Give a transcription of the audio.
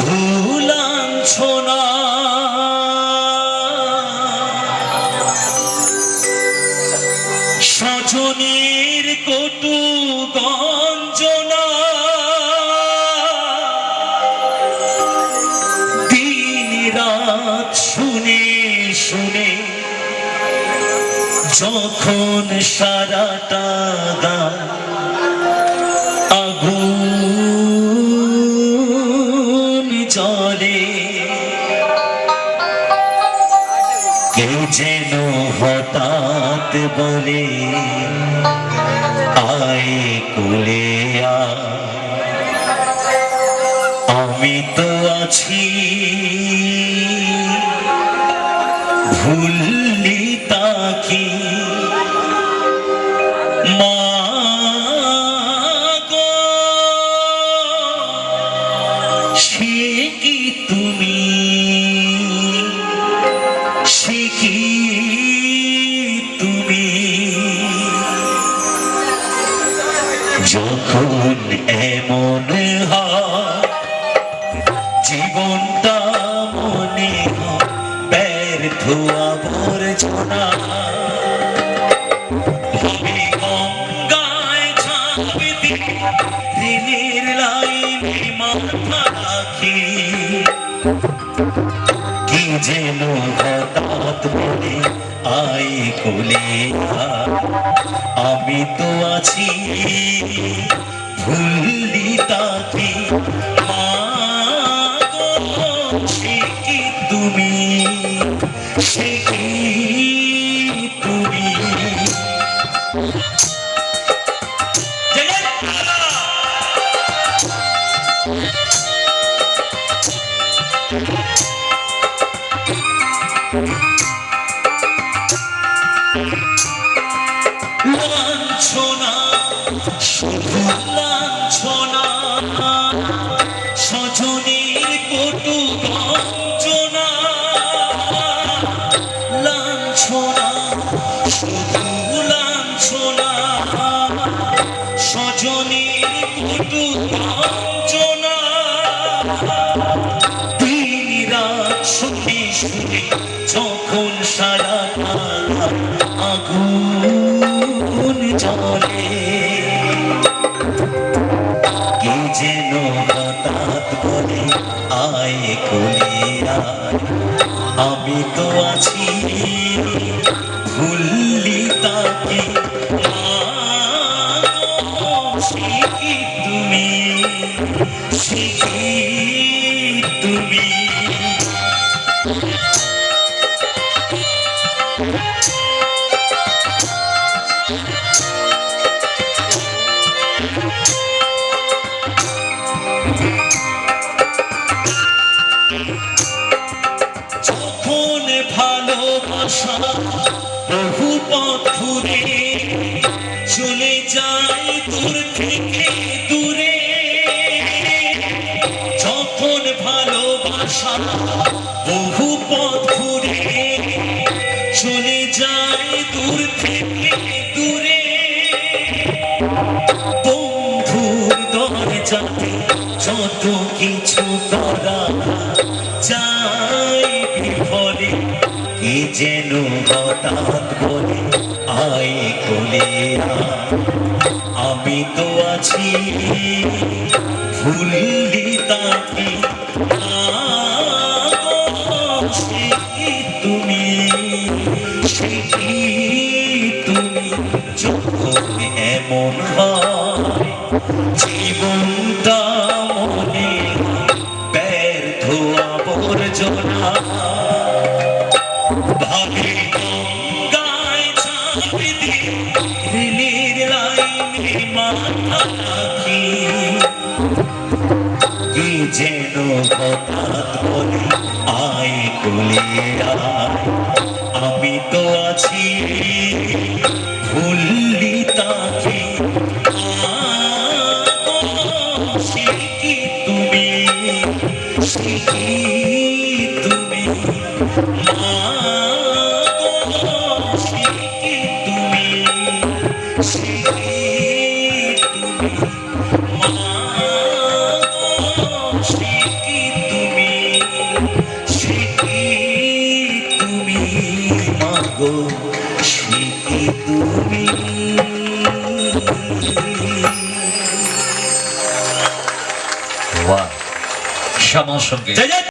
ধুলাঞ্ছনা সজনের কটু গঞ্জনা। দিন রাত শুনে শুনে যখন সারাটা গান কে যেন হঠাৎ বলে, আয় কুলে। আমি তো আছি ভুললি তাকি মা সে কি তুমি যখন এমন জীবনটা মনে ব্যর্থ আবর্জনা ঋণের লাইনে মাথা রাখি কি যেন হঠাৎ বলে আই কোলে আয়। আমি তো আছি ভুললি তাকে তুমি? তুমি? জয় তারা। লাঞ্ছনা শুধু লাঞ্ছনা সজনের কটু বঞ্চনা সজনের কটু বঞ্চনা। দিন জলে কে যেন হঠাৎ বলে আয় কোলে আমি তো আছি ভুললি তাকে। তুমি? সে তুমি? ভালোবাসা যায় দূর থেকে দূরে। যখন ভালোবাসা যত কিছু করা যায় বিফলে কে যেন হঠাৎ বলে আয় কোলে আমি তো আছি ভুললি তাকে তুমি? সে তুমি যখন এমন হয়, জীবনটা মনে ব্যর্থ আবর্জনা। কি যেন হঠাৎ বলে আয় কোলে আমি তো আছি ভুললি তাকে। তুমি? সে তুমি? বাহ সঙ্গে